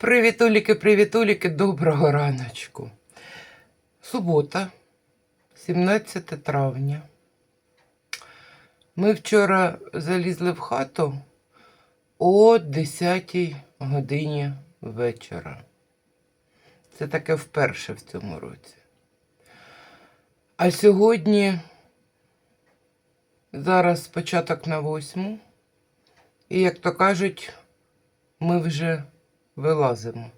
Привітуліки, привітуліки, доброго раночку. Субота, 17 травня. Ми вчора залізли в хату о 10 годині вечора. Це таке вперше в цьому році. А сьогодні зараз початок на восьму. І, як то кажуть, ми вже вилазимо.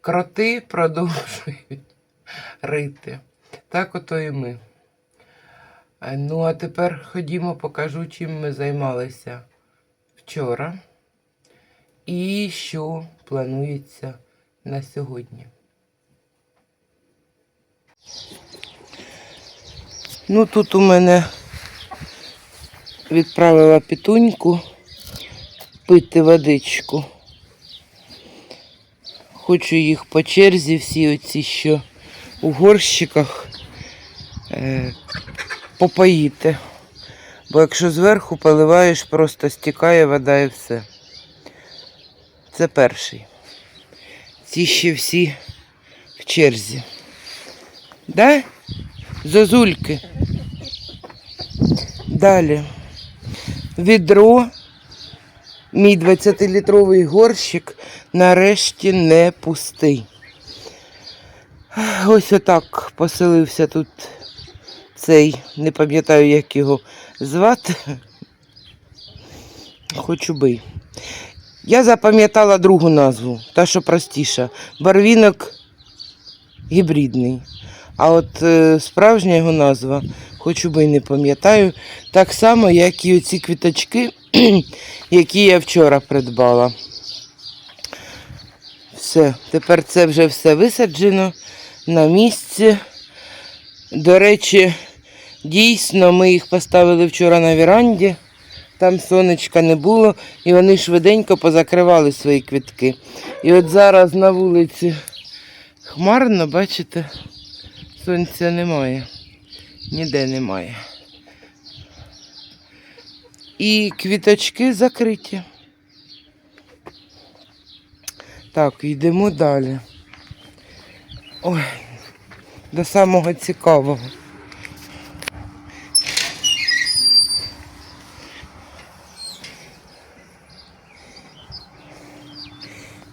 Кроти продовжують рити. Так ото і ми. Е, Ну, а тепер ходімо, покажу, чим ми займалися вчора і що планується на сьогодні. Ну, тут у мене відправила пітуньку пити водичку. Хочу їх по черзі, всі оці, що у горщиках, е, попоїти. Бо якщо зверху поливаєш, просто стікає вода і все. Це перший. Ці ще всі в черзі. Да? Зозульки. Далі. Відро. Мій 20-літровий горщик нарешті не пустий. Ось отак поселився тут цей, не пам'ятаю, як його звати. Хочу би. Я запам'ятала другу назву, та що простіша. Барвінок гібридний. А от е, справжня його назва, хочу би й не пам'ятаю, так само, як і оці квіточки, які я вчора придбала. Все, тепер це вже все висаджено на місці. До речі, дійсно, ми їх поставили вчора на віранді. Там сонечка не було, і вони швиденько позакривали свої квітки. І от зараз на вулиці хмарно, бачите, сонця немає. Ніде немає. І квіточки закриті. Так, йдемо далі. Ой, до самого цікавого.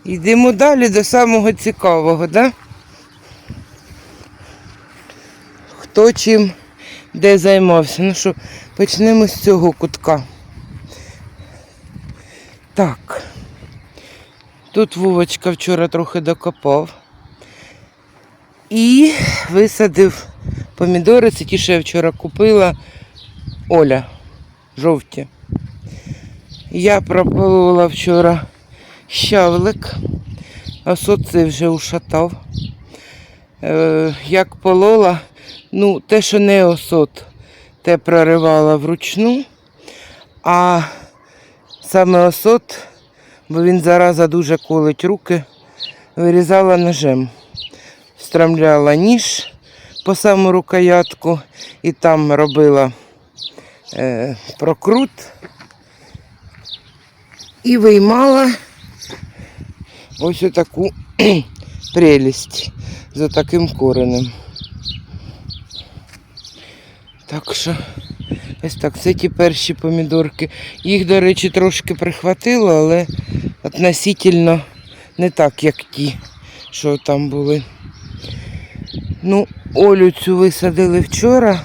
Йдемо далі до самого цікавого, да? Хто чим де займався. Ну що, почнемо з цього кутка. Так. Тут Вовочка вчора трохи докопав. І висадив помідори. Це ті, що я вчора купила. Оля. Жовті. Я прополола вчора щавлик. Осот цей вже ушатав. Е, як полола, ну, те, що не осот, те проривала вручну, а саме осот, бо він зараза дуже колить руки, вирізала ножем. Встромляла ніж по саму рукоятку і там робила е, прокрут і виймала ось таку прелість за таким коренем. Так що ось так, це ті перші помідорки. Їх, до речі, трошки прихватило, але относительно не так, як ті, що там були. Ну, Олю цю висадили вчора,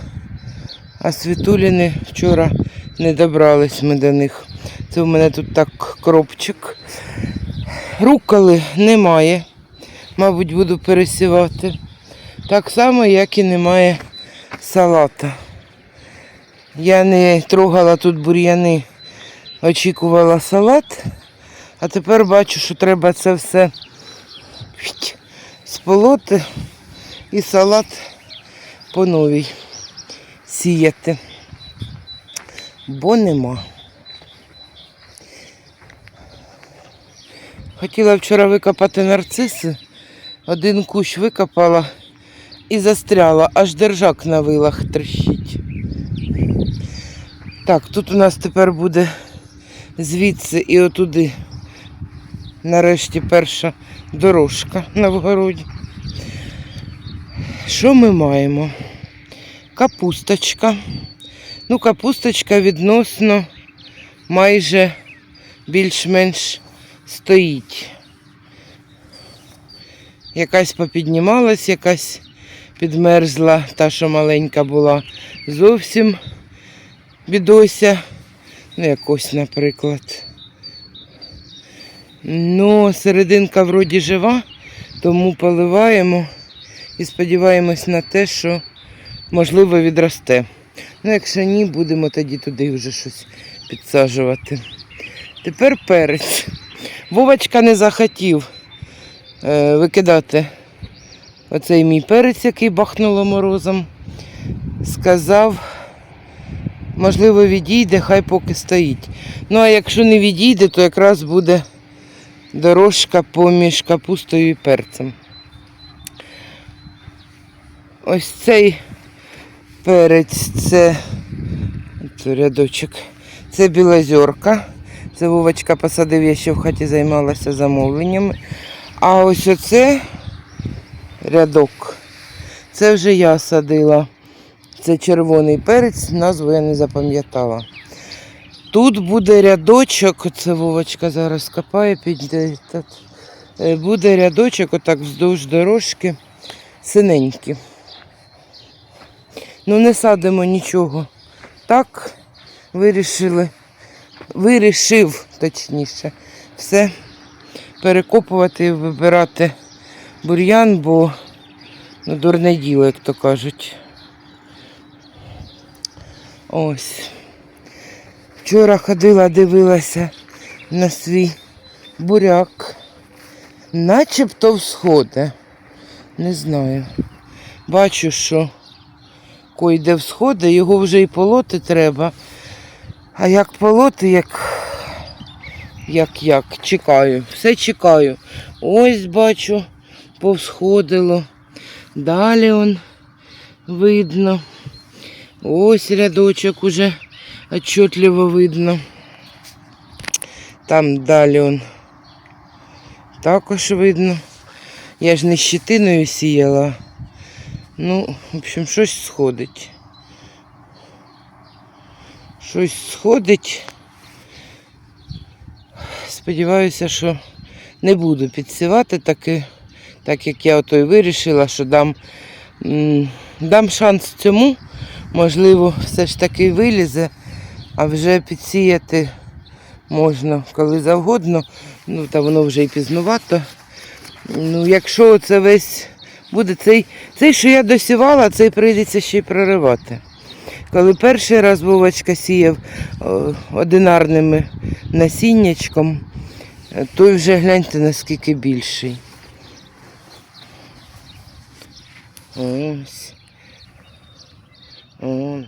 а світуліни вчора не добрались ми до них. Це в мене тут так кропчик. Руколи немає. Мабуть, буду пересівати. Так само, як і немає салата. Я не трогала тут бур'яни, очікувала салат, а тепер бачу, що треба це все сполоти і салат по новій сіяти. Бо нема. Хотіла вчора викопати нарциси, один кущ викопала і застряла, аж держак на вилах трещить. Так, тут у нас тепер буде звідси і отуди Нарешті перша дорожка на вгороді. Що ми маємо? Капусточка. Ну, капусточка відносно майже більш-менш стоїть. Якась попіднімалась, якась підмерзла, та, що маленька була. Зовсім бідося. Ну, якось, наприклад. Ну, серединка вроді жива, тому поливаємо і сподіваємось на те, що можливо відросте. Ну, якщо ні, будемо тоді туди вже щось підсаджувати. Тепер перець. Вовочка не захотів е, викидати оцей мій перець, який бахнуло морозом. Сказав, можливо, відійде, хай поки стоїть. Ну, а якщо не відійде, то якраз буде дорожка поміж капустою і перцем. Ось цей перець це, це рядочок. Це білозерка. Це Вовочка посадив, я ще в хаті займалася замовленнями. А ось оце рядок. Це вже я садила. Це червоний перець, назву я не запам'ятала. Тут буде рядочок, це Вовочка зараз копає під е, буде рядочок отак вздовж дорожки синенькі. Ну не садимо нічого. Так вирішили, вирішив, точніше, все перекопувати і вибирати бур'ян, бо ну, дурне діло, як то кажуть. Ось. Вчора ходила, дивилася на свій буряк. Начебто всходи. Не знаю. Бачу, що койде всходи, його вже і полоти треба. А як полоти, як як як, чекаю, все чекаю. Ось бачу, повсходило. Далі он видно. Ось рядочок уже отчетливо видно. Там далі он також видно. Я ж не щитиною сіяла. Ну, в общем, щось сходить. Щось сходить. Сподіваюся, що не буду підсівати таки, так як я ото й вирішила, що дам, дам шанс цьому. Можливо, все ж таки вилізе, а вже підсіяти можна коли завгодно. Ну, та воно вже і пізнувато. Ну, якщо це весь буде цей, цей, що я досівала, цей прийдеться ще й проривати. Коли перший раз Вовочка сіяв одинарними насіннячком, той вже гляньте наскільки більший. Ось. О.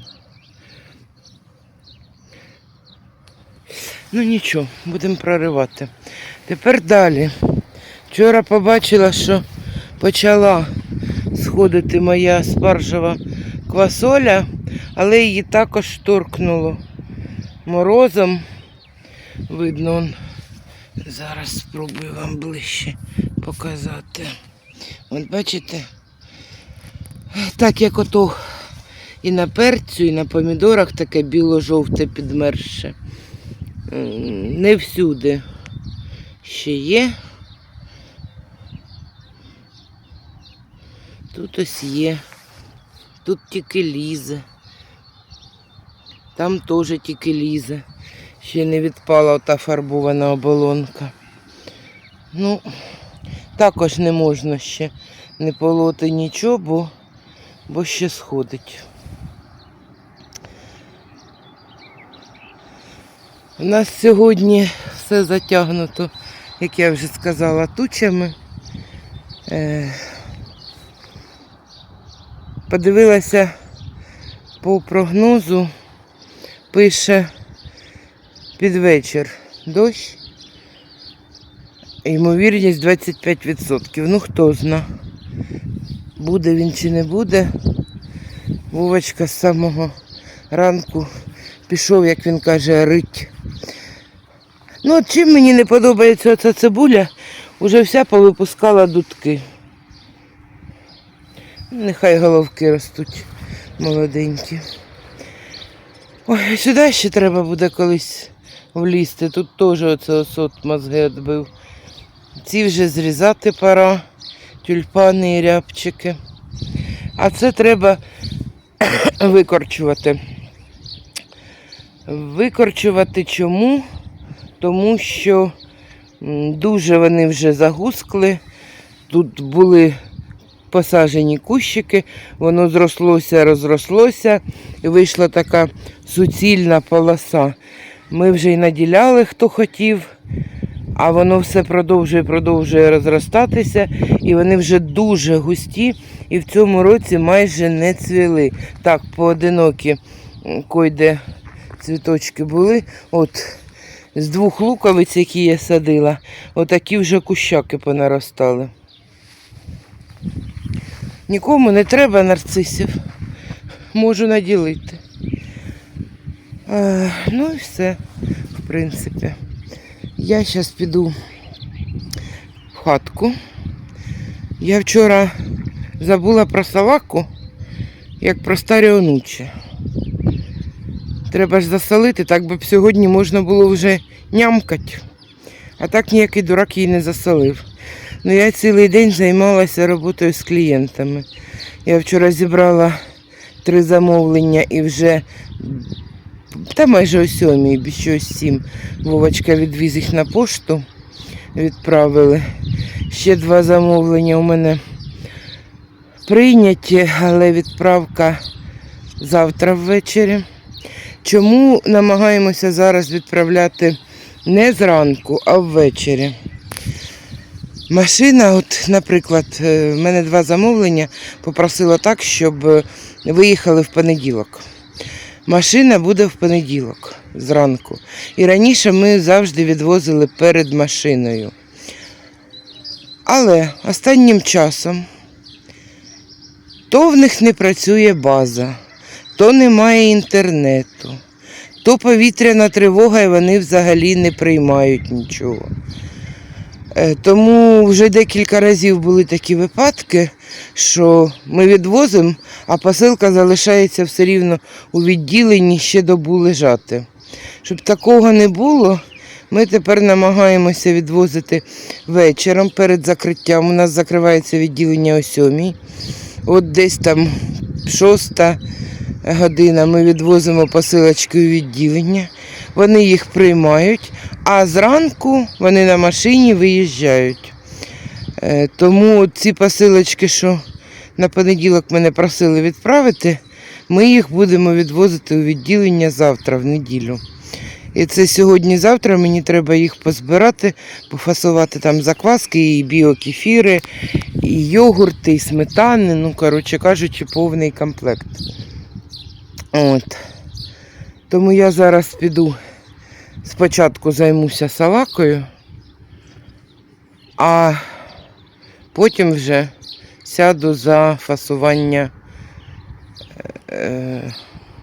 Ну нічого, будемо проривати. Тепер далі. Вчора побачила, що почала сходити моя спаржева квасоля, але її також торкнуло морозом. Видно, он. зараз спробую вам ближче показати. От бачите, так як ото і на перцю, і на помідорах таке біло-жовте підмерше. Не всюди ще є. Тут ось є. Тут тільки лізе. Там теж тільки лізе. Ще не відпала ота фарбована оболонка. Ну, також не можна ще не полоти нічого, бо, бо ще сходить. У нас сьогодні все затягнуто, як я вже сказала, тучами. Е, Подивилася по прогнозу, пише під вечір дощ. Ймовірність 25%. Ну хто зна, буде він чи не буде. Вовочка з самого ранку пішов, як він каже, рить. Ну, от чим мені не подобається ця цибуля, уже вся повипускала дудки. Нехай головки ростуть молоденькі. Ой, сюди ще треба буде колись влізти. Тут теж оце осот мозги відбив. Ці вже зрізати пора, тюльпани і рябчики. А це треба викорчувати. Викорчувати чому? Тому що дуже вони вже загускли. Тут були посаджені кущики, воно зрослося, розрослося і вийшла така суцільна полоса. Ми вже й наділяли, хто хотів, а воно все продовжує, продовжує розростатися, і вони вже дуже густі, і в цьому році майже не цвіли. Так, поодинокі койде цвіточки були. От з двох луковиць, які я садила, отакі вже кущаки понаростали. Нікому не треба нарцисів. Можу наділити. Е, ну і все, в принципі. Я зараз піду в хатку. Я вчора забула про салаку, як про старі онучі. Треба ж засолити, так би б сьогодні можна було вже нямкати. А так ніякий дурак її не засолив. Ну я цілий день займалася роботою з клієнтами. Я вчора зібрала три замовлення і вже та майже о сьомій, без щось сім. Вовочка відвіз їх на пошту, відправили. Ще два замовлення у мене прийняті, але відправка завтра ввечері. Чому намагаємося зараз відправляти не зранку, а ввечері? Машина, от, наприклад, е, в мене два замовлення попросила так, щоб е, виїхали в понеділок. Машина буде в понеділок зранку. І раніше ми завжди відвозили перед машиною. Але останнім часом то в них не працює база, то немає інтернету, то повітряна тривога, і вони взагалі не приймають нічого. Е, Тому вже декілька разів були такі випадки, що ми відвозимо, а посилка залишається все рівно у відділенні ще добу лежати. Щоб такого не було, ми тепер намагаємося відвозити вечором перед закриттям. У нас закривається відділення о сьомій. От десь там шоста година ми відвозимо посилочки у відділення. Вони їх приймають, а зранку вони на машині виїжджають. Е, Тому ці посилочки, що на понеділок мене просили відправити, ми їх будемо відвозити у відділення завтра, в неділю. І це сьогодні-завтра мені треба їх позбирати, пофасувати там закваски, і біокефіри, і йогурти, і сметани. Ну, коротше кажучи, повний комплект. От. Тому я зараз піду спочатку займуся салакою, а потім вже сяду за фасування е,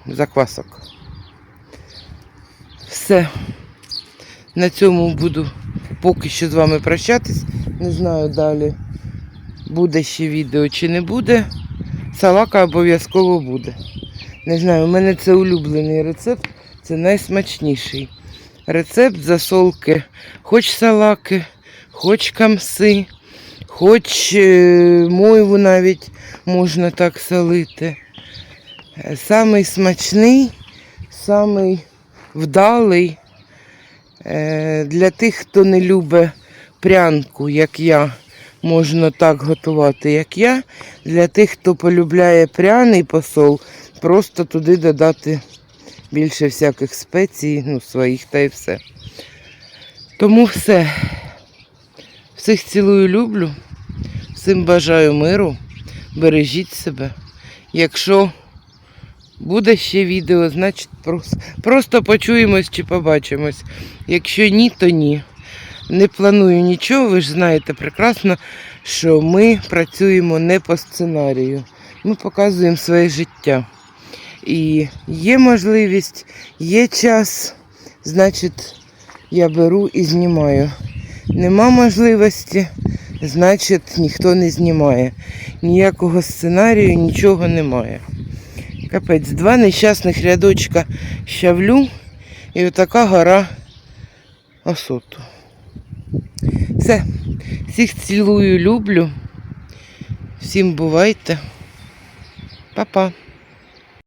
заквасок. Все. На цьому буду поки що з вами прощатись. Не знаю далі, буде ще відео чи не буде. Салака обов'язково буде. Не знаю, у мене це улюблений рецепт, це найсмачніший. Рецепт засолки хоч салаки, хоч камси, хоч е, мойву навіть можна так солити. Е, Самий смачний, самий вдалий е, для тих, хто не любить прянку, як я, можна так готувати, як я. Для тих, хто полюбляє пряний посол, просто туди додати більше всяких спецій, ну, своїх та й все. Тому все. Всіх цілую, люблю. Всім бажаю миру. Бережіть себе. Якщо буде ще відео, значить просто, просто почуємось чи побачимось. Якщо ні, то ні. Не планую нічого, ви ж знаєте прекрасно, що ми працюємо не по сценарію. Ми показуємо своє життя. І є можливість, є час, значить, я беру і знімаю. Нема можливості, значить ніхто не знімає. Ніякого сценарію, нічого немає. Капець, два нещасних рядочка щавлю і отака гора осоту. Все. Всіх цілую, люблю. Всім бувайте. Па-па.